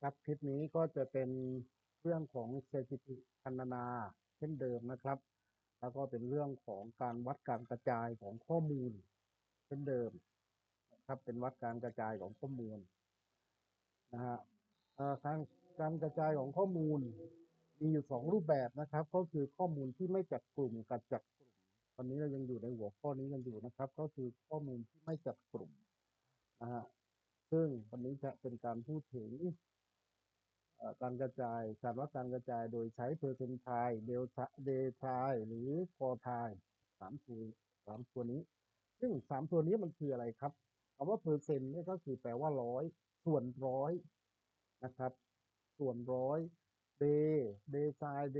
ครับคลิปนี้ก็จะเป็นเรื่องของสถิติพันนา เช่นเดิมนะครับ แล้วก็เป็นเรื่องของการวัดการกระจายของข้อมูล เช่นเดิมนะครับเป็นวัดการกระจายของข้อมูลนะฮะการการกระจายของข้อมูลมีอยู่สองรูปแบบนะครับ ก็คือข้อมูลที่ไม่จัดกลุ่มกับจัดกลุ่ม ตอนนี้เรายังอยู่ในหัวข้อนี้กันอยู่นะครับ ก็คือข้อมูลที่ไม่จัดกลุ่มนะฮะซึ่งวันนี้จะเป็นการพูดถึง การกระจายการวัดการกระจายโดยใช้เปอร์เซนต์ไทเดลทาเดทายหรือคอทายสามตัวสามตัวนี้ ซึ่งสามตัวนี้มันคืออะไรครับคำว่าเปอร์เซ็นต์นี่ก็คือแปลว่าร้อยส่วนร้อยนะครับ ส่วนร้อยเดเดทายเด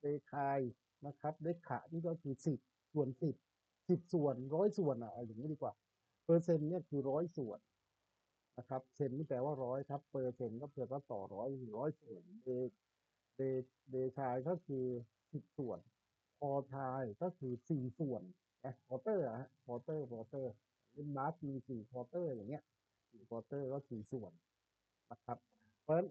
เดคายนะครับเดขะนี่ก็คือสิบส่วนสิบสิบส่วนร้อยส่วนอะเอาอย่างนี้ดีกว่า เปอร์เซ็นต์เนี่ยคือร้อยส่วน นะครับเซนนี่แปลว่าร้อยครับ เปอร์เซ็นต์ก็แปลว่าต่อร้อยร้อยส่วนเดเดเดชายก็คือสิบส่วนพอทายก็คือสี่ส่วนนะพอเตอร์อะพอเตอร์พอเตอร์เล่นบาสมีสี่พอเตอร์อย่างเงี้ยสี่พอเตอร์ก็สี่ส่วนนะครับ เพราะฉะนั้น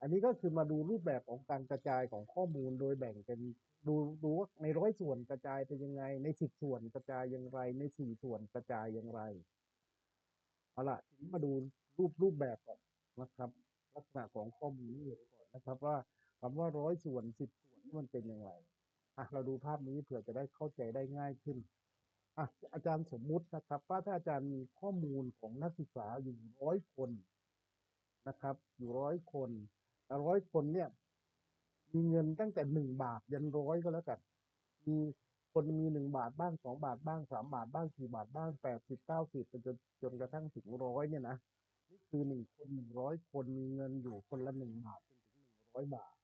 อันนี้ก็คือมาดูรูปแบบของการกระจายของข้อมูลโดยแบ่งเป็นดูดูว่าในร้อยส่วนกระจายเป็นยังไง ในสิบส่วนกระจายอย่างไร ในสี่ส่วนกระจายอย่างไรเอาล่ะทีนี้มาดู รูปรูปแบบก่อนนะครับ ลักษณะของข้อมูลนี่ก่อนนะครับ ว่าคำว่าร้อยส่วนสิบส่วนนี่มันเป็นยังไงอะเราดูภาพนี้เผื่อจะได้เข้าใจได้ง่ายขึ้นอะอาจารย์สมมุตินะครับว่าถ้าอาจารย์มีข้อมูลของนักศึกษาอยู่ร้อยคนนะครับ อยู่ร้อยคนร้อยคนเนี่ย มีเงินตั้งแต่หนึ่งบาทยันร้อยก็แล้วกันมีคนมีหนึ่งบาทบ้างสองบาทบ้างสามบาทบ้างสี่บาทบ้างแปดสิบเก้าสิบจนจนกระทั่งถึงร้อยเนี่ยนะ คือหนึ่งคนหนึ่งร้อยคนมีเงินอยู่คนละหนึ่งบาทจนถึงหนึ่งร้อยบาท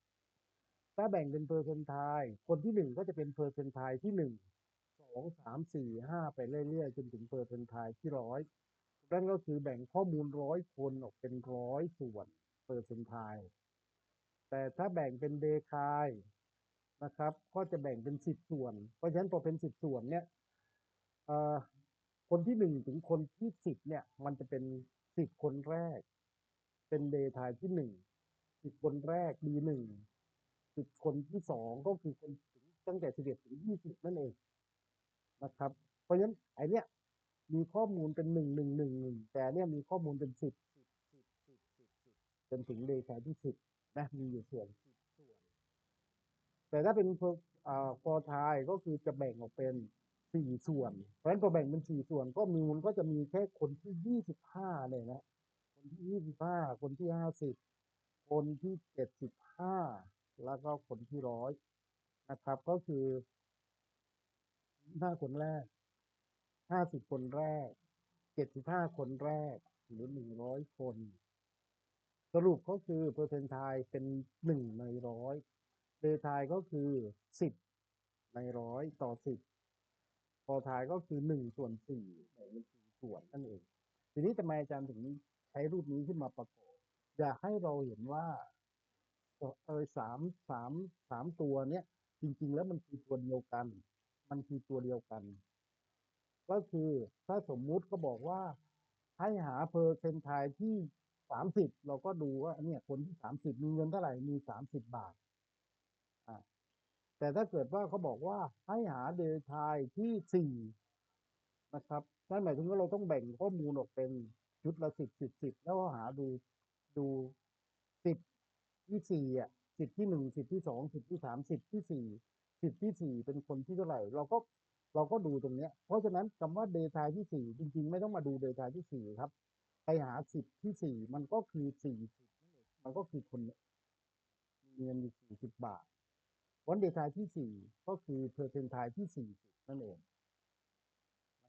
ถ้าแบ่งเป็นเปอร์เซนต์ไทยคนที่หนึ่งก็จะเป็นเปอร์เซนต์ไทยที่หนึ่งสองสามสี่ห้าไปเรื่อยๆจนถึงเปอร์เซนต์ไทยที่ร้อยนั่นก็คือแบ่งข้อมูลร้อยคนออกเป็นร้อยส่วนเปอร์เซนต์ไทยแต่ถ้าแบ่งเป็นเดคายนะครับ ก็จะแบ่งเป็นสิบส่วน เพราะฉะนั้นพอเป็นสิบส่วนเนี่ยคนที่หนึ่งถึงคนที่สิบเนี่ย มันจะเป็น สิบคนแรก เป็นเดทายที่หนึ่งสิบคนแรกดีหนึ่งสิบคนที่สองก็คือคนถึงตั้งแต่สิบเอ็ดถึงยี่สิบนั่นเองนะครับ เพราะฉะนั้นไอเนี้ยมีข้อมูลเป็นหนึ่งหนึ่งหนึ่งหนึ่งแต่เนี่ยมีข้อมูลเป็นสิบจนถึงเดทายที่สิบนะมีอยู่ส่วนสิบส่วนแต่ถ้าเป็นฟอทายก็คือจะแบ่งออกเป็น สี่ส่วน เพราะฉะนั้นพอแบ่งเป็นสี่ส่วนก็มีมันก็จะมีแค่คนที่ยี่สิบห้าเลยนะ คนที่ยี่สิบห้าคนที่ห้าสิบคนที่เจ็ดสิบห้าแล้วก็คนที่ร้อยนะครับ ก็คือห้าคนแรกห้าสิบคนแรกเจ็ดสิบห้าคนแรก หรือหนึ่งร้อยคน สรุปก็คือเปอร์เซนต์ไทยเป็นหนึ่งในร้อยเดทายก็คือสิบในร้อยต่อสิบ พอทายก็คือหนึ่งส่วนสี่แบ่งเป็นสี่ส่วนนั่นเอง ทีนี้ทำไมอาจารย์ถึงใช้รูปนี้ขึ้นมาประกอบอยากให้เราเห็นว่าเออสามสามสามตัวเนี้ยจริง ๆ แล้วมันคือตัวเดียวกัน มันคือตัวเดียวกัน ก็คือถ้าสมมุติก็บอกว่าให้หาเปอร์เซนต์ไทยที่สามสิบเราก็ดูว่าเนี่ยคนที่สามสิบมีเงินเท่าไหร่มีสามสิบบาท แต่ถ้าเกิดว่าเขาบอกว่าให้หาเดทายที่สี่นะครับนั่นหมายถึงว่าเราต้องแบ่งข้อมูลออกเป็นชุดละสิบสิบสิบแล้วก็หาดูดูสิบที่สี่อะสิบที่หนึ่งสิบที่สองสิบที่สามสิบที่สี่สิบที่สี่เป็นคนที่เท่าไหร่ เราก็เราก็ดูตรงเนี้ย เพราะฉะนั้นคำว่าเดทายที่สี่จริง ๆ ไม่ต้องมาดูเดทายที่สี่ครับ ไปหาสิบที่สี่มันก็คือสี่สิบมันก็คือคนเงินอยู่สี่สิบบาท วันเดทายที่สี่ก็คือเพอร์เซนทายที่สี่นั่นเอง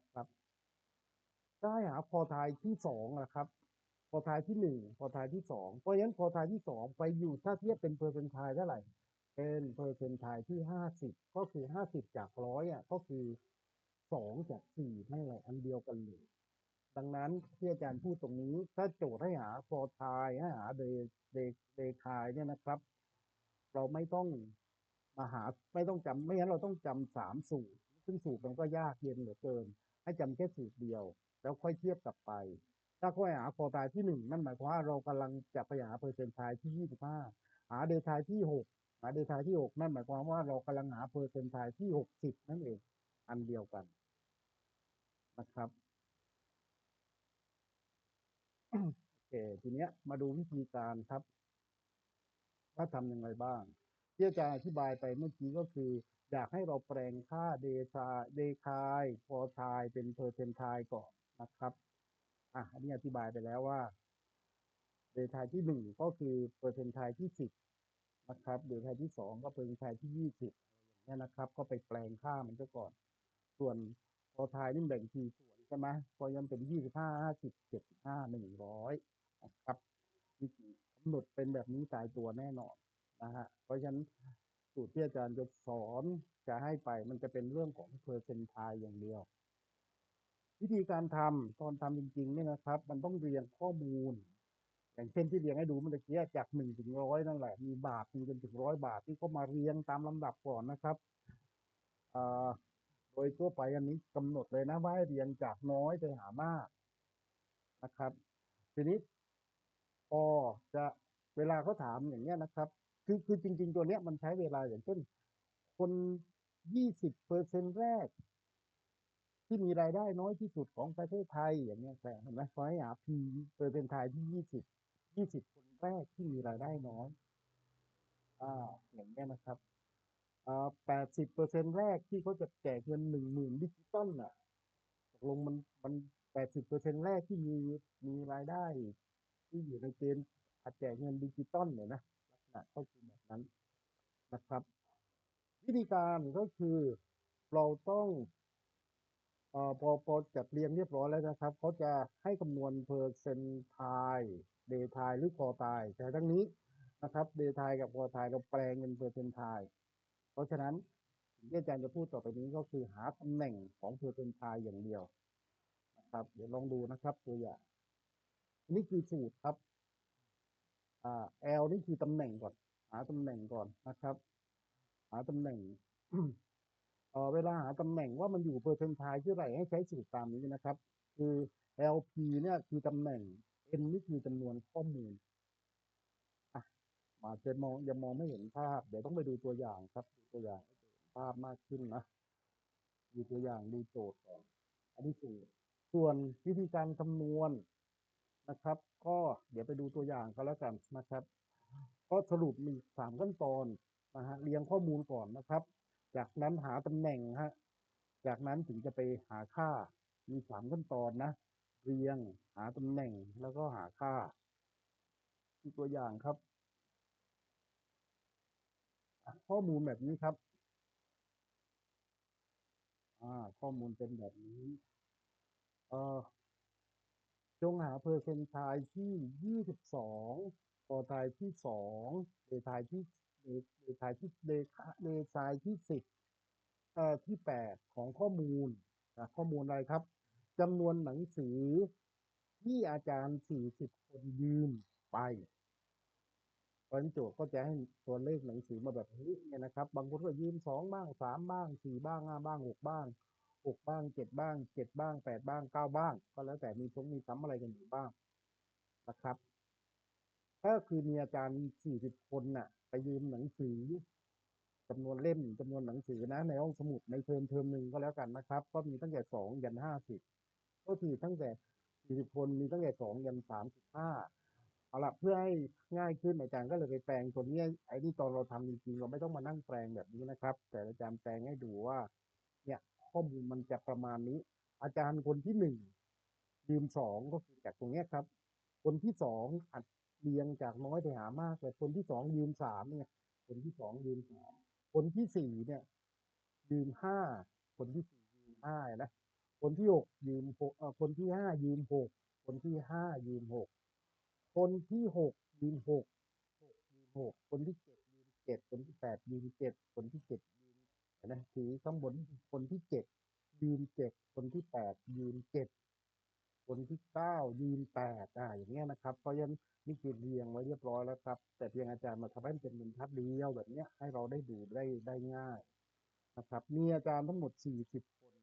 นะครับถ้าให้หาพอทายที่สองนะครับพอทายที่หนึ่งพอทายที่สองเพราะฉะนั้นพอทายที่สองไปอยู่ถ้าเทียบเป็นเพอร์เซนทายเท่าไหร่ เป็นเพอร์เซนทายที่ห้าสิบก็คือห้าสิบจากร้อยอะก็คือสองจากสี่นั่นแหละอันเดียวกันเลยดังนั้นที่อาจารย์พูดตรงนี้ ถ้าโจทย์ให้หาพอทายให้หาเดเดเดทายเนี่ยนะครับ เราไม่ต้อง มาหาไม่ต้องจำไม่งั้นเราต้องจำสามสูตร ซึ่งสูตรมันก็ยากเย็นเหลือเกิน ให้จำแค่สูตรเดียว แล้วค่อยเทียบกลับไป ถ้าเขาให้หาคอตายที่หนึ่งนั่นหมายความว่าเรากำลังจะไปหาเปอร์เซ็นต์ทายที่ยี่สิบห้าหาเดทายที่หกหาเดทายที่หกนั่นหมายความว่าเรากำลังหาเปอร์เซ็นต์ทายที่หกสิบนั่นเอง อันเดียวกันนะครับโอเคทีเนี้ยมาดูวิธีการครับ ว่าทำยังไงบ้าง ที่อาจารย์อธิบายไปเมื่อกี้ก็คือ อยากให้เราแปลงค่าเดทาเดคายพอทายเป็นเปอร์เซนทายก่อนนะครับอะอันนี้อธิบายไปแล้วว่าเดทายที่หนึ่งก็คือเปอร์เซนทายที่สิบนะครับเดทายที่สองก็เปอร์เซนทายที่ยี่สิบอย่างเงี้ยนะครับ ก็ไปแปลงค่ามันซะก่อน ส่วนพอทายนี่แบ่งทีส่วนใช่ไหมพอยังเป็นยี่สิบห้าห้าสิบเจ็ดสิบห้าหนึ่งร้อยนะครับวิธีกำหนดเป็นแบบนี้ตายตัวแน่นอน นะฮะเพราะฉะนั้นสูตรที่อาจารย์จะสอนจะให้ไปมันจะเป็นเรื่องของเพอร์เซนทายอย่างเดียว วิธีการทำตอนทำจริงๆเนี่ยนะครับ มันต้องเรียงข้อมูล อย่างเช่นที่เรียงให้ดูเมื่อกี้จากหนึ่งถึงร้อยนั่นแหละ มีบาทมีจนถึงร้อยบาทที่เขามาเรียงตามลำดับก่อนนะครับโดยทั่วไปอันนี้กำหนดเลยนะว่าเรียงจากน้อยไปหามากนะครับ ทีนี้พอจะเวลาเขาถามอย่างเงี้ยนะครับ คือคือจริง ๆ ตัวเนี้ยมันใช้เวลาอย่างเช่น คนยี่สิบเปอร์เซ็นแรก ที่มีรายได้น้อยที่สุดของประเทศไทยอย่างเงี้ยแต่เห็นไหมขอให้หาพีเปอร์เซ็นต์ไทยที่ยี่สิบยี่สิบคนแรกที่มีรายได้น้อยอ่าอย่างเงี้ยนะครับอ่าแปดสิบเปอร์เซ็นแรกที่เขาจะแจกเงินหนึ่งหมื่นดิจิตอลน่ะตกลงมันมันแปดสิบเปอร์เซ็นแรกที่มีมีรายได้ ที่อยู่ในเกณฑ์อาจแจกเงินดิจิตอลเนี่ยนะ ณะก็คือแบบนั้นนะครับ วิธีการก็คือเราต้องเอ่อพอพอจัดเรียงเรียบร้อยแล้วนะครับเขาจะให้คำนวณเปอร์เซนต์ไทเดย์ไทหรือคอไทแต่ทั้งนี้นะครับเดย์ไทกับคอไทเราแปลงเป็นเปอร์เซนต์ไทเพราะฉะนั้นสิ่งที่อาจารย์จะพูดต่อไปนี้ก็คือหาตำแหน่งของเปอร์เซนต์ไทอย่างเดียวนะครับ เดี๋ยวลองดูนะครับตัวอย่างนี่คือสูตรครับ L นี่คือตำแหน่งก่อน หาตำแหน่งก่อนนะครับ หาตำแหน่งเวลาหาตำแหน่งว่ามันอยู่เปอร์เซนต์ไทที่ไหนให้ใช้สูตรตามนี้นะครับ คือ LP เนี่ยคือตำแหน่ง N นี่คือจำนวนข้อมูลอะมาจะมองยังมองไม่เห็นภาพ เดี๋ยวต้องไปดูตัวอย่างครับดูตัวอย่างให้เห็นภาพมากขึ้นนะดูตัวอย่างดูโจทย์ก่อนอันนี้สูตรส่วนวิธีการคำนวณ นะครับ ก็เดี๋ยวไปดูตัวอย่างก็แล้วกันนะครับ ก็สรุปมีสามขั้นตอนนะฮะเรียงข้อมูลก่อนนะครับ จากนั้นหาตำแหน่งฮะจากนั้นถึงจะไปหาค่ามีสามขั้นตอนนะ เรียงหาตำแหน่งแล้วก็หาค่าีตัวอย่างครับ ข้อมูลแบบนี้ครับ อ่า ข้อมูลเป็นแบบนี้ เอ่อ จงหาเปอร์เซนต์ไทยที่ยี่สิบสองพอไทยที่สองเดทายที่เดเดทายที่เดเดทายที่สิบเอ่อที่แปดของข้อมูลนะข้อมูลอะไรครับจำนวนหนังสือที่อาจารย์สี่สิบคนยืมไปเพราะฉะนั้นโจทย์ก็จะให้ตัวเลขหนังสือมาแบบนี้เนี่ยนะครับ บางคนก็ยืมสองบ้างสามบ้างสี่บ้างห้าบ้างหกบ้าง หกบ้างเจ็ดบ้างเจ็ดบ้างแปดบ้างเก้าบ้าง ก็แล้วแต่มีทงมีซ้ำอะไรกันอยู่บ้างนะครับถ้าคือมีอาจารย์สี่สิบคนน่ะ ไปยืมหนังสือจำนวนเล่มจำนวนหนังสือนะ ในห้องสมุดในเทอมเทอมหนึ่งก็แล้วกันนะครับ ก็มีตั้งแต่สองยันห้าสิบก็คือตั้งแต่สี่สิบคนมีตั้งแต่สองยันสามสิบห้าเอาละเพื่อให้ง่ายขึ้นอาจารย์ก็เลยไปแปลงตัวนี้ไอ้ที่ตอนเราทำจริงๆเราไม่ต้องมานั่งแปลงแบบนี้นะครับ แต่อาจารย์แปลงให้ดูว่า ข้อมูลมันจะประมาณนี้ อาจารย์คนที่หนึ่งยืมสองก็คือจากตรงนี้ครับ คนที่สองอัดเรียงจากน้อยไปหามากแต่คนที่สองยืมสามเนี่ย คนที่สองยืมสามคนที่สี่เนี่ย ยืมห้าคนที่สี่ยืมห้านะคนที่หกยืมหกเออคนที่ห้ายืมหกคนที่ห้ายืมหกคนที่หกยืมหกหกยืมหกคนที่เจ็ดยืมเจ็ดคนที่แปดยืมเจ็ดคนที่เจ็ด นะสีข้างบนคนที่เจ็ดยืมเจ็ดคนที่แปดยืมเจ็ดคนที่เก้ายืมแปดอ่าอย่างเงี้ยนะครับ เพราะฉะนั้นนี่คือเรียงไว้เรียบร้อยแล้วครับ แต่เพียงอาจารย์มาทำให้มันเป็นบรรทัดเดียวแบบเนี้ยให้เราได้ดูได้ได้ง่ายนะครับ มีอาจารย์ทั้งหมดสี่สิบคน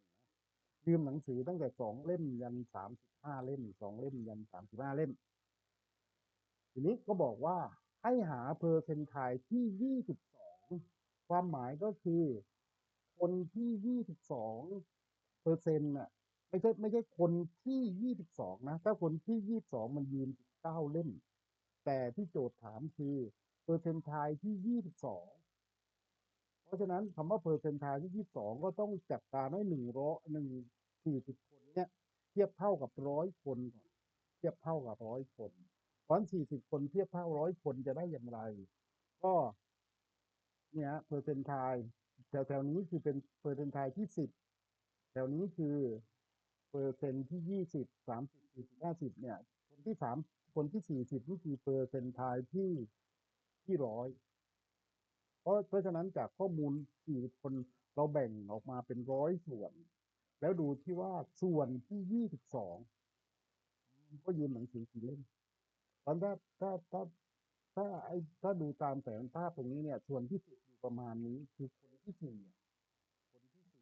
ยืมหนังสือตั้งแต่สองเล่มยันสามสิบห้าเล่มสองเล่มยันสามสิบห้าเล่ม ทีนี้ก็บอกว่าให้หาเพอร์เซนทายที่ยี่สิบสองความหมายก็คือ คนที่ยี่สิบสองเปอร์เซ็นต์น่ะไม่ใช่ไม่ใช่คนที่ยี่สิบสองนะถ้าคนที่ยี่สิบสองมันยืมสิบเก้าเล่ม แต่ที่โจทย์ถามคือเปอร์เซ็นต์ทายที่ยี่สิบสองเพราะฉะนั้นคำว่าเปอร์เซ็นต์ทายที่ยี่สิบสองก็ต้องจัดการให้หนึ่งร้อยหนึ่งสี่สิบคนเนี่ยเทียบเท่ากับร้อยคนก่อนเทียบเท่ากับร้อยคนเพราะสี่สิบคนเทียบเท่าร้อยคนจะได้อย่างไร ก็เนี่ยเปอร์เซ็นต์ทาย แถวๆนี้คือเป็นเปอร์เซนทายที่สิบแถวนี้คือเปอร์เซ็นต์ที่ยี่สิบสามสิบสี่สิบห้าสิบเนี่ย คนที่สามคนที่สี่สิบนี่คือเปอร์เซ็นทายที่ที่ร้อยเพราะเพราะฉะนั้นจากข้อมูลสี่คนเราแบ่งออกมาเป็นร้อยส่วน แล้วดูที่ว่าส่วนที่ยี่สิบสองก็ยืนหนังสือกี่เล่มตอนถ้าถ้าถ้าถ้าไอ้ถ้าดูตามแผนภาพตรงนี้เนี่ย ส่วนที่สิบอยู่ประมาณนี้คือคน ที่สี่คนที่สี่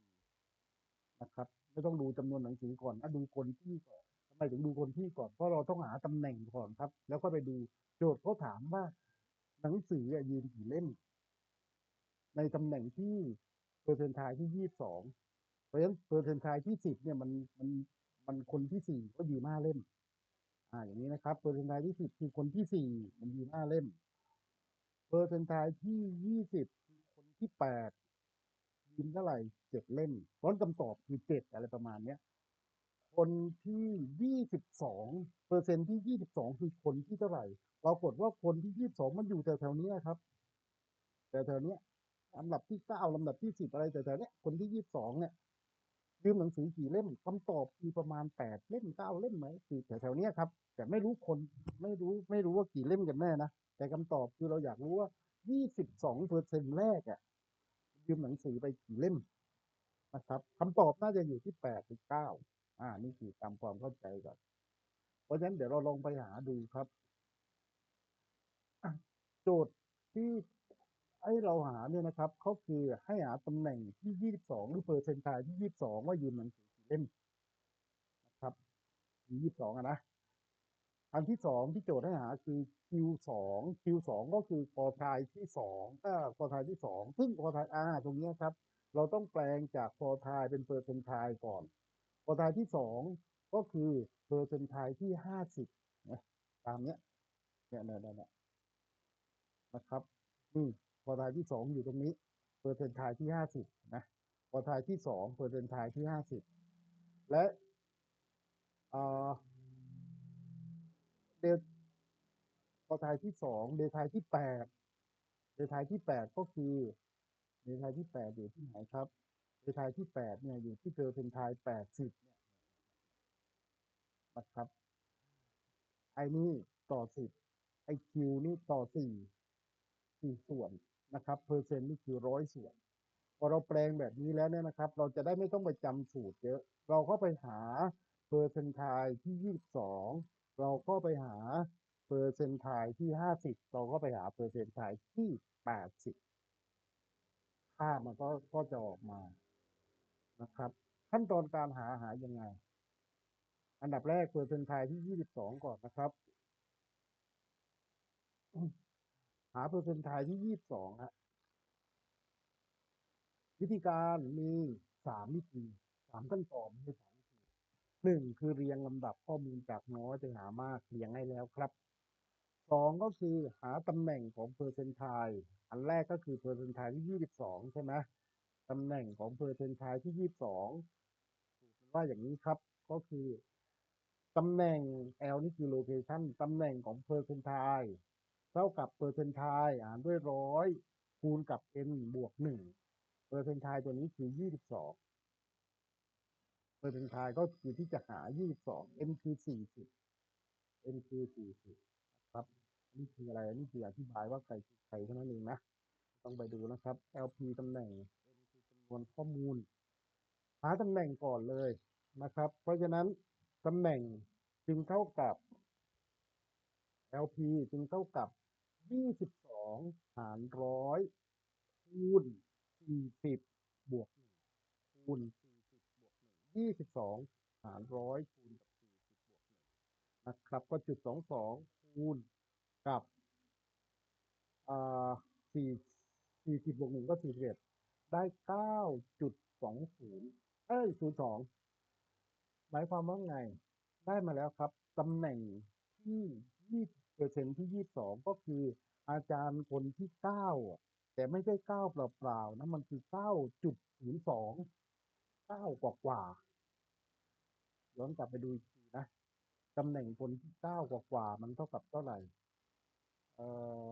นะครับ ไม่ต้องดูจำนวนหนังสือก่อนนะดูคนที่ก่อนทำไมถึงดูคนที่ก่อนเพราะเราต้องหาตำแหน่งก่อนครับ แล้วก็ไปดูโจทย์เขาถามว่า หนังสือยืนกี่เล่ม ในตำแหน่งที่เปอร์เซนทายที่ยี่สิบสองเพราะฉะนั้นเปอร์เซนทายที่สิบเนี่ยมันมันมันคนที่สี่ก็ยืนห้าเล่ม อ่า อย่างนี้นะครับเปอร์เซนต์ไทที่สิบคือคนที่สี่มันยืนห้าเล่มเปอร์เซนต์ไทที่ยี่สิบคือคนที่แปด ยืนเท่าไหร่เจ็ดเล่มเพราะคำตอบคือเจ็ดอะไรประมาณเนี้ยคนที่ยี่สิบสองเปอร์เซ็นต์ที่ยี่สิบสองคือคนที่เท่าไหร่ปรากฏว่าคนที่ยี่สิบสองมันอยู่แถวๆเนี้ครับแถวๆเนี้ยลำดับที่เก้าลำดับที่สิบอะไรแถวๆเนี้ยคนที่ยี่สิบสองเนี่ยยืมหนังสือกี่เล่มคำตอบคือประมาณแปดเล่มเก้าเล่มไหมคือแถวๆเนี้ยครับ แต่ไม่รู้คนไม่รู้ไม่รู้ว่ากี่เล่มกันแน่นะแต่คำตอบคือเราอยากรู้ว่ายี่สิบสองเปอร์เซ็นแรกอะ ยืมหนังสือไปกี่เล่มนะครับคำตอบน่าจะอยู่ที่แปดถึงเก้าอ่า นี่คือตามความเข้าใจก่อน เพราะฉะนั้นเดี๋ยวเราลองไปหาดูครับโจทย์ที่ไอ้เราหาเนี่ยนะครับเขาคือให้หาตำแหน่งที่ยี่สิบสองหรือเปอร์เซนต์ทายที่ยี่สิบสองว่ายืมหนังสือกี่เล่มนะครับยี่สิบสองอะนะ อันที่สองที่โจทย์ให้หาคือ Q สอง Q สองก็คือคอทายที่สองถ้าคอทายที่สองซึ่งคอทายอาตรงนี้ครับ เราต้องแปลงจากคอทายเป็นเปอร์เซนทายก่อนคอทายที่สองก็คือเปอร์เซนทายที่ห้าสิบนะตามเนี้ยเนี่ยเนี่ยเนี่ยนะครับนี่คอทายที่สองอยู่ตรงนี้เปอร์เซนทายที่ห้าสิบนะคอทายที่สองเปอร์เซนทายที่ห้าสิบและอ่อ เดลพอทายที่สองเดลทายที่แปดเดลทายที่แปดก็คือเดลทายที่แปดอยู่ที่ไหนครับเดลทายที่แปดเนี่ยอยู่ที่เปอร์เซนทายแปดสิบเนี่ยนะครับไอ้นี่ต่อสิบไอคิวนี่ต่อสี่สี่ส่วนนะครับเปอร์เซ็นต์นี่คือร้อยส่วน พอเราแปลงแบบนี้แล้วเนี่ยนะครับ เราจะได้ไม่ต้องไปจำสูตรเยอะ เราก็ไปหาเปอร์เซนทายที่ยี่สิบสอง เราก็ไปหาเปอร์เซนทายที่ห้าสิบเราก็ไปหาเปอร์เซนทายที่แปดสิบค่ามันก็ก็จะออกมานะครับ ขั้นตอนการหาหายังไง อันดับแรกเปอร์เซนทายที่ยี่สิบสองก่อนนะครับ หาเปอร์เซนทายที่ยี่สิบสองฮะวิธีการมีสามวิธีสามขั้นตอนมีสามวิธี หนึ่งคือเรียงลำดับข้อมูลจากน้อยไปหามากเรียงให้แล้วครับสองก็คือหาตำแหน่งของเปอร์เซนทายอันแรกก็คือเปอร์เซนทายที่ยี่สิบสองใช่ไหมตำแหน่งของเปอร์เซนทายที่ยี่สิบสองว่าอย่างนี้ครับก็คือตำแหน่ง L นี่คือ location ตำแหน่งของ percentile เท่ากับ percentile หารด้วยร้อยคูณกับ n บวกหนึ่งเปอร์เซนทายตัวนี้คือ22 เปอร์เซนทายก็คือที่จะหา 22 n คือ 40 n คือ 40 นะครับ นี่คืออะไร นี่คืออธิบายว่าใครคือใครเท่านั้นเองนะ ต้องไปดูนะครับ LP ตำแหน่ง n คือจำนวนข้อมูล หาตำแหน่งก่อนเลยนะครับ เพราะฉะนั้นตำแหน่งจึงเท่ากับ LP จึงเท่ากับ 22 หารร้อยคูณ40 บวก1คูณ ยี่สิบสองหารร้อยคูณกับสี่สิบบวกหนึ่งนะครับ ก็จุดสองสองคูณกับอ่าสี่สี่สิบบวกหนึ่งก็สี่สิบเอ็ดได้เก้าจุดสองศูนย์เอ้ยศูนย์สองหมายความว่าไง ได้มาแล้วครับตำแหน่งที่ยี่เปอร์เซ็นที่ยี่สองก็คืออาจารย์คนที่เก้าแต่ไม่ใช่เก้าเปล่าๆนะมันคือเก้าจุดศูนย์สอง เก้ากว่ากว่าๆย้อนกลับไปดูอีกทีนะตำแหน่งคนที่เก้ากว่ากว่าๆมันเท่ากับเท่าไหร่ เอ่อ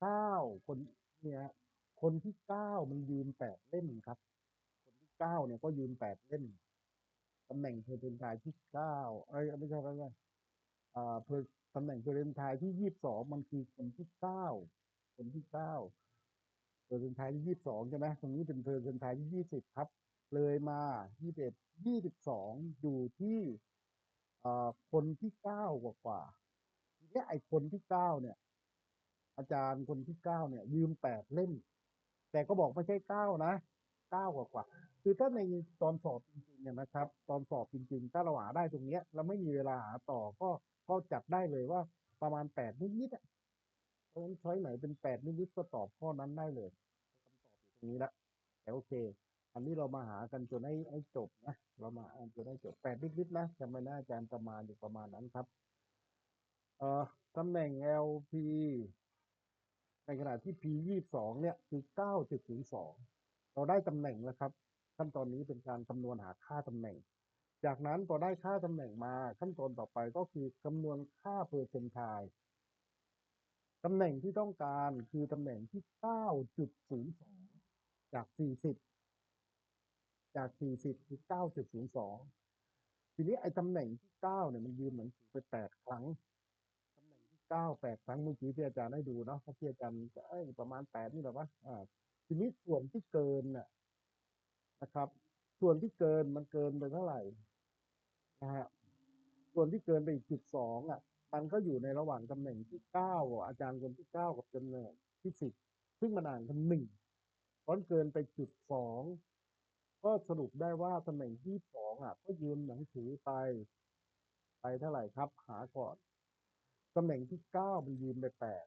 เก้าคนเนี่ยคนที่เก้ามันยืนแปดเล่มครับ คนที่เก้าเนี่ยก็ยืนแปดเล่มตำแหน่งเพอร์เซนทายที่เก้าเอ้ยไม่ใช่ไม่ใช่อ่าเพอร์ตำแหน่งเพอร์เซนทายที่ยี่สิบสองมันคือคนที่เก้าคนที่เก้า เพอร์เซนทายที่ยี่สิบสองใช่ไหมตรงนี้เป็นเพอร์เซนทายที่ยี่สิบครับ เลยมายี่สิบเอ็ดยี่สิบสองอยู่ที่อ่าคนที่เก้ากว่ากว่าทีนี้ไอ้คนที่เก้าเนี่ย อาจารย์คนที่เก้าเนี่ย ยืมแปดเล่ม แต่ก็บอกไม่ใช่เก้านะเก้ากว่ากว่า คือถ้าในตอนสอบจริงๆเนี่ยนะครับ ตอนสอบจริง ๆ ถ้าเราหาได้ตรงเนี้ยเราไม่มีเวลาหาต่อก็ก็จัดได้เลยว่าประมาณแปดนิดๆอะ เพราะฉะนั้นช้อยไหนเป็นแปดนิดๆก็ตอบข้อนั้นได้เลยคำตอบอยู่ตรงนี้ละแต่โอเค อันนี้เรามาหากันจนให้ให้จบนะเรามาอ่านจนให้จบแปดนิดๆนะจำไม่ได้อาจารย์ประมาณอยู่ประมาณนั้นครับเอ่อตำแหน่ง LP ในขณะที่ P ยี่สองเนี่ยคือเก้าจุดศูนย์สองเราได้ตำแหน่งแล้วครับขั้นตอนนี้เป็นการคำนวณหาค่าตำแหน่ง จากนั้นพอได้ค่าตำแหน่งมาขั้นตอนต่อไปก็คือคำนวณค่าเปอร์เซนต์ไทาย ตำแหน่งที่ต้องการคือตำแหน่งที่เก้าจุดศูนย์สองจากสี่สิบจากสี่สิบคือเก้าจุดศูนย์สองทีนี้ไอ้ตำแหน่งที่เก้าเนี่ยมันยืมหนังสือไปแปดครั้ง ตำแหน่งที่เก้าแปดครั้งเมื่อกี้ที่อาจารย์ให้ดูเนาะที่อาจารย์เอ้ยประมาณแปดนี่แหละวะอ่า ทีนี้ส่วนที่เกินน่ะนะครับ ส่วนที่เกินมันเกินไปเท่าไหร่นะฮะส่วนที่เกินไปอีกจุดสองอะ มันก็อยู่ในระหว่างตำแหน่งที่เก้าอาจารย์คนที่เก้ากับตำแหน่งที่สิบซึ่งมันอ่านกันหนึ่งพราะเกินไปจุดสองก็สรุปได้ว่าตำแหน่งที่สองอะ ก็ยืมหนังสือไป ไปเท่าไหร่ครับ หาก่อนตำแหน่งที่เก้ามันยืมไปแปด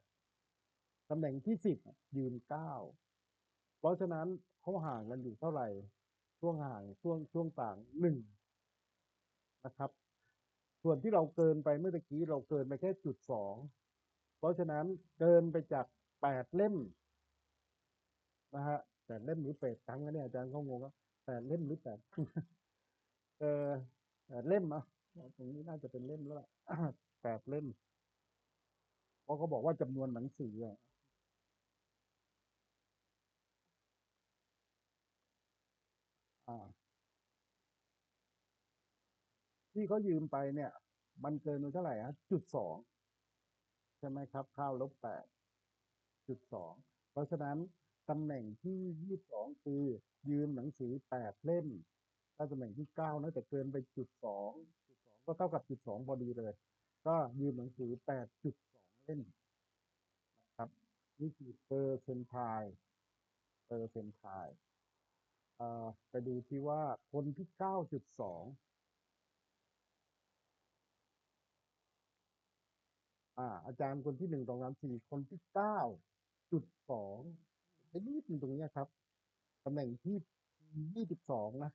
ตำแหน่งที่สิบยืมเก้าเพราะฉะนั้นเขาห่างกันอยู่เท่าไหร่ ช่วงห่างช่วงช่วงต่างหนึ่งนะครับ ส่วนที่เราเกินไปเมื่อตะกี้เราเกินไปแค่จุดสองเพราะฉะนั้นเกินไปจากแปดเล่มนะฮะแปดเล่มหรือแปดครั้งนะเนี่ยอาจารย์เขางงว่าแปดเล่มหรือแปดเออแปดเล่มอะตรงนี้น่าจะเป็นเล่มแล้วล่ะแปดเล่มเพราะเขาบอกว่าจำนวนหนังสืออะอ่า ที่เขายืมไปเนี่ย มันเกินไปเท่าไหร่ฮะจุดสองใช่ไหมครับข้าวลบแปดจุดสองเพราะฉะนั้นตำแหน่งที่ยี่สองคือ ยืมหนังสือแปดเล่มถ้าตำแหน่งที่เก้านะแต่เกินไปจุดสองจุดสองก็เท่ากับจุดสองพอดีเลย ก็ยืมหนังสือแปดจุดสองเล่มนะครับนี่คือเปอร์เซนทายเปอร์เซนทายเอ่อไปดูที่ว่าคนที่เก้าจุดสอง อ่า อาจารย์คนที่หนึ่งสองสามสี่คนที่เก้าจุดสองไอ้นี่เป็นตรงเนี้ยครับตำแหน่งที่ยี่สิบสองนะ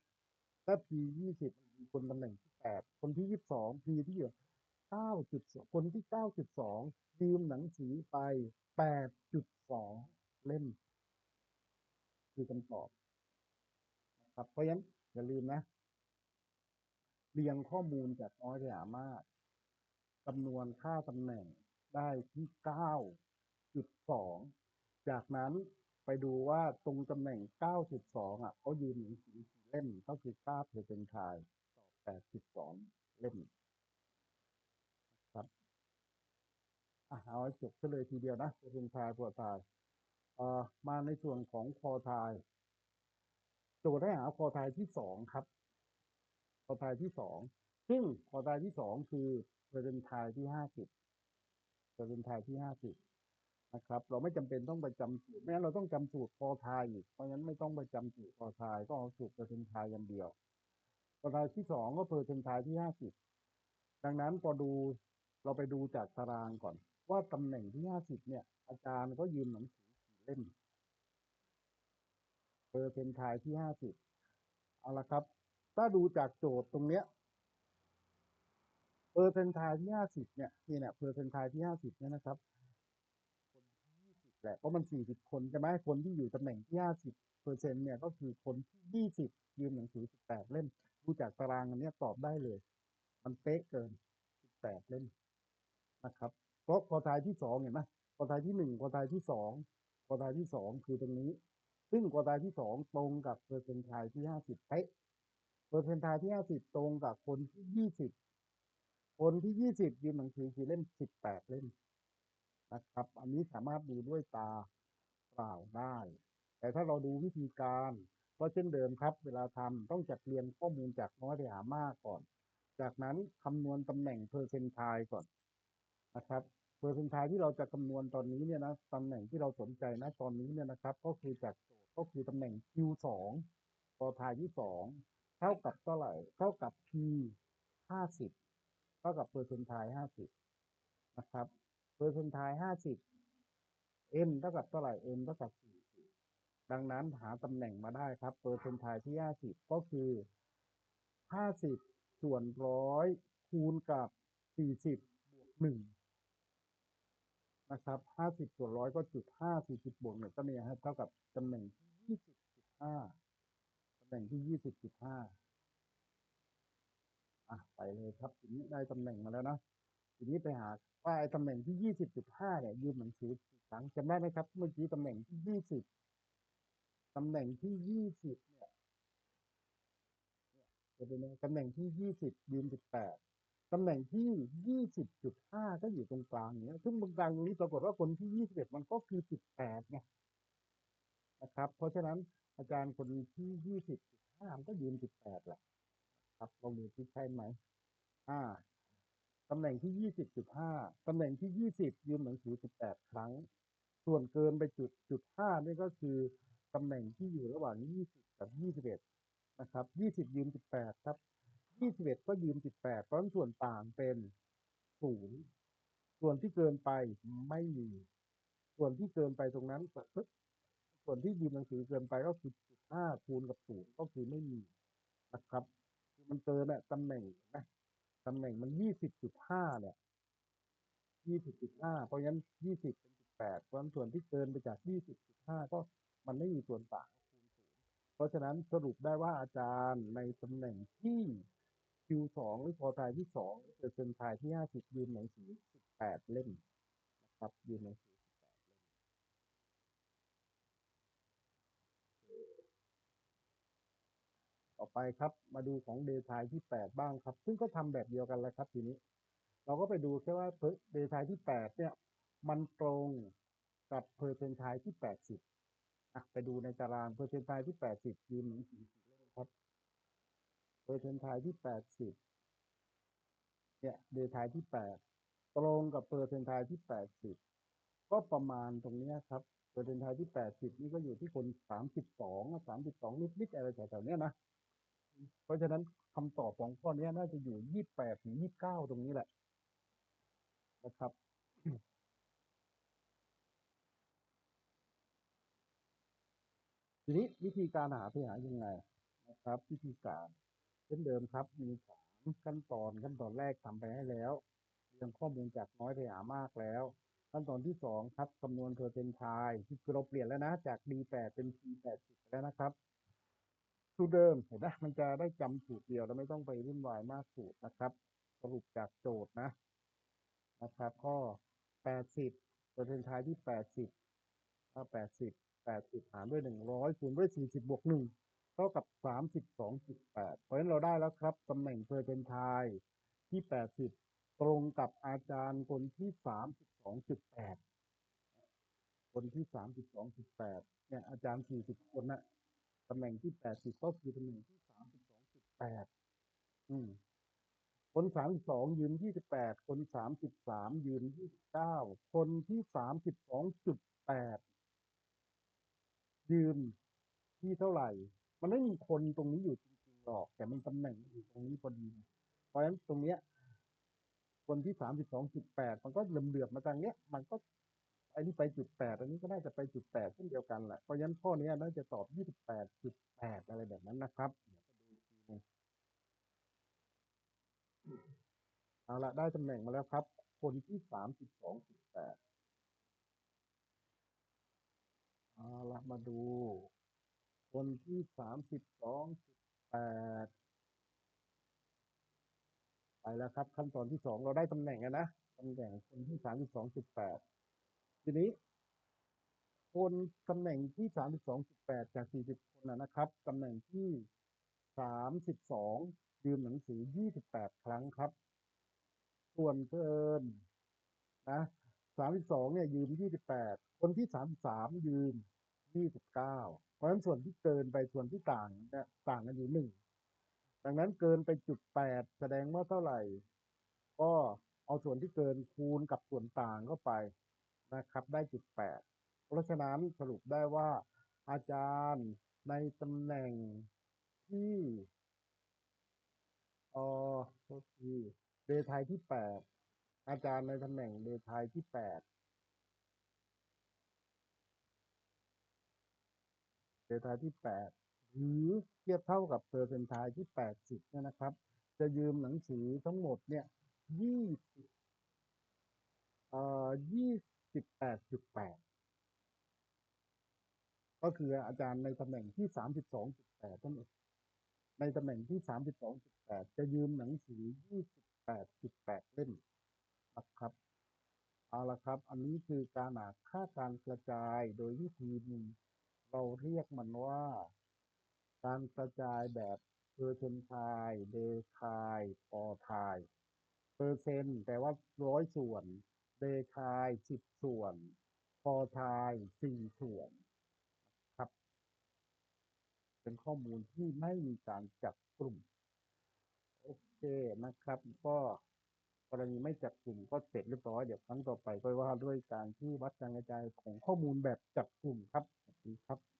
ถ้า P ยี่สิบมีคนตำแหน่งที่แปดคนที่ยี่สิบสอง P ที่เก้าจุดสองคนที่เก้าจุดสองยืมหนังสือไปแปดจุดสองเล่ม คือคำตอบครับเพราะฉะนั้นอย่าลืมนะ เรียงข้อมูลจากน้อยไปหามาก คำนวณค่าตำแหน่งได้ที่เก้าจุดสองจากนั้นไปดูว่าตรงตำแหน่งเก้าจุดสองอะเขายืนหนังสือกี่เล่มก็คือเก้าเพอร์เซนทายต่อแปดจุดสองเล่มครับอะเอาให้จบเลยทีเดียวนะเพอร์เซนทายพอทายเอ่อมาในส่วนของพอทายโจทย์ให้หาคอไทยที่สองครับคอไทยที่สอง ซึ่งคอไทยที่สองคือเปร์เซนทายที่ห้าสิบเปร์เซนทายที่ห้าสิบนะครับ เราไม่จำเป็นต้องไปจำสูตรแม้นเราต้องจำสูตรพอทายอีกเพราะงั้นไม่ต้องไปจำสูตรพอทายก็เอาสูตรเปร์เซ็นทายอย่างเดียวพอทายที่สองก็เปอร์เซ็นทายที่ห้าสิบดังนั้นพอดูเราไปดูจากตารางก่อน ว่าตำแหน่งที่ห้าสิบเนี่ย อาจารย์ก็ยืมหนังสือเล่มเปอร์เซ็นทายที่ห้าสิบเอาละครับ ถ้าดูจากโจทย์ตรงเนี้ย อร์เซ็นทายที่ห้าสิบเนี่ยนี่เนี่ยเปอร์เซ็นทายที่ห้าสิบเนี่ยนะครับ คนที่ยี่สิบแหละเพราะมันสี่สิบคนใช่ไหมคนที่อยู่ตำแหน่งที่ห้าสิบเปอร์เซ็นต์เนี่ยก็คือคนที่ยี่สิบยืมหนังสือสิบแปดเล่มดูจากตารางอันนี้ตอบได้เลย มันเป๊ะเกินสิบแปดเล่มนะครับเพราะคอทายที่สองเห็นไหมคอทายที่หนึ่งคอทายที่สองคอทายที่สองคือตรงนี้ ซึ่งคอทายที่สองตรงกับเปอร์เซ็นต์ทายที่ห้าสิบเป๊ะเปอร์เซ็นต์ทายที่ห้าสิบตรงกับคนที่ยี่สิบ คนที่ยี่สิบยืมหนังสือกี่เล่มสิบแปดเล่มนะครับ อันนี้สามารถดูด้วยตาเปล่าได้ แต่ถ้าเราดูวิธีการก็เช่นเดิมครับ เวลาทำต้องจัดเรียงข้อมูลจากน้อยไปหามากก่อน จากนั้นคำนวณตำแหน่งเปอร์เซนต์ทายก่อนนะครับเปอร์เซนต์ทายที่เราจะคำนวณตอนนี้เนี่ยนะตำแหน่งที่เราสนใจนะตอนนี้เนี่ยนะครับ ก็คือจากโจทย์ก็คือตำแหน่ง Q2 ตัวทายที่สองเท่ากับเท่าไหร่เท่ากับ P ห้าสิบ เท่ากับเปอร์เซ็นต์ทายห้าสิบนะครับ เปอร์เซ็นต์ทายห้าสิบ n เท่ากับเท่าไหร่ n เท่ากับสี่สิบดังนั้นหาตำแหน่งมาได้ครับ เปอร์เซ็นต์ทายที่ห้าสิบก็คือห้าสิบส่วนร้อยคูณกับสี่สิบบวกหนึ่งนะครับห้าสิบส่วนร้อยก็จุดห้าสี่สิบบวกหนึ่งก็เนี่ยครับเท่ากับตำแหน่งที่ยี่สิบจุดห้าตำแหน่งที่ยี่สิบจุดห้า อะไปเลยครับทีนี้ได้ตำแหน่งมาแล้วนะทีนี้ไปหาว่าไอ้ตำแหน่งที่ยี่สิบจุดห้าเนี่ยยืมหนังสือกี่ครั้งจำได้ไหมครับ เมื่อกี้ตำแหน่งที่ยี่สิบตำแหน่งที่ยี่สิบเนี่ยจะเป็นตำแหน่งที่ยี่สิบยืมสิบแปดตำแหน่งที่ยี่สิบจุดห้าก็อยู่ตรงกลางเนี่ยซึ่งตรงกลางตรงนี้ปรากฏว่าคนที่ยี่สิบเอ็ดมันก็คือสิบแปดไงนะครับ เพราะฉะนั้นอาจารย์คนที่ยี่สิบจุดห้าก็ยืมสิบแปดแหละ ครับลองดูที่ใช่ไหมอ่าตำแหน่งที่ยี่สิบจุดห้าตำแหน่งที่ยี่สิบยืมหนังสือสิบแปดครั้ง ส่วนเกินไปจุดจุดห้านี่ก็คือตำแหน่งที่อยู่ระหว่างยี่สิบกับยี่สิบเอ็ดนะครับยี่สิบยืมสิบแปดครับยี่สิบเอ็ดก็ยืมสิบแปดเพราะฉะนั้นส่วนต่างเป็นศูนย์ส่วนที่เกินไปไม่มี ส่วนที่เกินไปตรงนั้นปึ๊บส่วนที่ยืมหนังสือเกินไปก็คือจุดห้าคูณกับศูนย์ก็คือไม่มีนะครับ มันเกินอะตำแหน่งนะตำแหน่งมันยี่สิบจุดห้าเนี่ยยี่สิบจุดห้าเพราะงั้นยี่สิบเป็นจุดแปดเพราะฉะนั้นส่วนที่เกินไปจากยี่สิบจุดห้าก็มันไม่มีส่วนต่างคูณศูนย์เพราะฉะนั้นสรุปได้ว่าอาจารย์ในตำแหน่งที่ Q2 หรือพอทายที่สองเปอร์เซ็นต์ทายที่ห้าสิบยืมหนังสือสิบแปดเล่มนะครับยืมหนังสือสิบแปดเล่ม ต่อไปครับ มาดูของเดทายที่แปดบ้างครับ ซึ่งก็ทำแบบเดียวกันแล้วครับทีนี้ เราก็ไปดูแค่ว่าเดทายที่แปดเนี่ย มันตรงกับเพอร์เซนทายที่แปดสิบอะไปดูในตารางเพอร์เซนทายที่แปดสิบยืมหนังสือกี่เล่มครับเพอร์เซนทายที่แปดสิบเนี่ยเดทายที่แปดตรงกับเปอร์เซนทายที่แปดสิบก็ประมาณตรงนี้ครับเปอร์เซนทายที่แปดสิบนี่ก็อยู่ที่คนสามสิบสองสามสิบสองนิด ๆ อะไรแถวๆเนี้ยนะ เพราะฉะนั้นคำตอบของข้อนี้น่าจะอยู่ยี่แปดถึงยี่เก้าตรงนี้แหละนะครับทีนี้วิธีการหาไปหายังไงนะครับ วิธีการเช่นเดิมครับ มีสามขั้นตอนขั้นตอนแรกทำไปให้แล้วเรียงข้อมูลจากน้อยไปหามากแล้ว ขั้นตอนที่สองครับคำนวณเปอร์เซ็นต์ทายที่คือเราเปลี่ยนแล้วนะ จาก D8 เป็น P80 แล้วนะครับ สูตรเดิมเห็นไหมมันจะได้จำสูตรเดียวแล้วไม่ต้องไปวุ่นวายมากสูตรนะครับ สรุปจากโจทย์นะนะครับข้อ80เปอร์เซ็นต์ทายที่80ถ้า80 80หารด้วย100คูณด้วย40บบวก1เท่ากับ32.8เพราะฉะนั้นเราได้แล้วครับตำแหน่งเปอร์เซ็นต์ทายที่80ตรงกับอาจารย์คนที่32.8คนที่32.8เนี่ยอาจารย์40คนนะ ตำแหน่งที่80ก็คือตำแหน่งที่32.8อืมคคนสามสิบสองยืนยี่สิบแปดคนสามสิบสามยืนยี่สิบเก้าคนที่สามสิบสองจุดแปดยืนที่เท่าไหร่ มันไม่มีคนตรงนี้อยู่จริงๆหรอก แต่มันตำแหน่งอยู่ตรงนี้พอดี เพราะฉะนั้นตรงเนี้ย คนที่สามสิบสองจุดแปดมันก็เหลื่อมๆมาทางเนี้ย มันก็ อันนี้ไปจุดแปดอันนี้ก็น่าจะไปจุดแปดเช่นเดียวกันแหละเพราะฉะนั้นข้อเนี้ยน่าจะตอบยี่สิบแปดจุดแปดอะไรแบบนั้นนะครับเดี๋ยวไปดูเอาละได้ตำแหน่งมาแล้วครับ คนที่สามสิบสองจุดแปดเอาละมาดู คนที่สามสิบสองจุดแปดไปแล้วครับ ขั้นตอนที่สองเราได้ตำแหน่งแล้วนะตำแหน่งคนที่สามสิบสองจุดแปด ทีนี้ คนตำแหน่งที่สามสิบสองจุดแปดจากสี่สิบคนนะนะครับตำแหน่งที่สามสิบสองยืมหนังสือยี่สิบแปดครั้งครับ ส่วนเกินนะสามสิบสองเนี่ยยืมยี่สิบแปดคนที่สามสามยืมยี่สิบเก้าเพราะฉะนั้นส่วนที่เกินไปส่วนที่ต่างเนี่ยต่างกันอยู่หนึ่งดังนั้นเกินไปจุดแปดแสดงว่าเท่าไหร่ ก็เอาส่วนที่เกินคูณกับส่วนต่างเข้าไป นะครับ ได้จุดแปดเพราะฉะนั้นสรุปได้ว่าอาจารย์ในตำแหน่งที่เออทษทีเดทายที่แปดอาจารย์ในตำแหน่งเดทายที่แปดเดทายที่แปดหรือเทียบเท่ากับเปอร์เซนทายที่แปดสิบเนี่ยนะครับ จะยืมหนังสือทั้งหมดเนี่ยยี่สิบเอ่อยี่ สิบแปดจุดแปดก็คืออาจารย์ในตำแหน่งที่สามสิบสองจุดแปดนั่นเองในตำแหน่งที่สามสิบสองจุดแปดจะยืมหนังสือยี่สิบแปดจุดแปดเล่มนะครับเอาละครับ อันนี้คือการหาค่าการกระจายโดยวิธีนึ่งเราเรียกมันว่า การกระจายแบบเปอร์เซนทายเดทายปอทายเปอร์เซนต์แต่ว่าร้อยส่วน เดทายสิบส่วนปอทายสี่ส่วนครับ เป็นข้อมูลที่ไม่มีการจับกลุ่ม โอเคนะครับ ก็กรณีไม่จับกลุ่มก็เสร็จเรียบร้อยเดี๋ยวครั้งต่อไปก็ว่าด้วยการที่วัดการกระจายของข้อมูลแบบจับกลุ่มครับสวัสดีครับ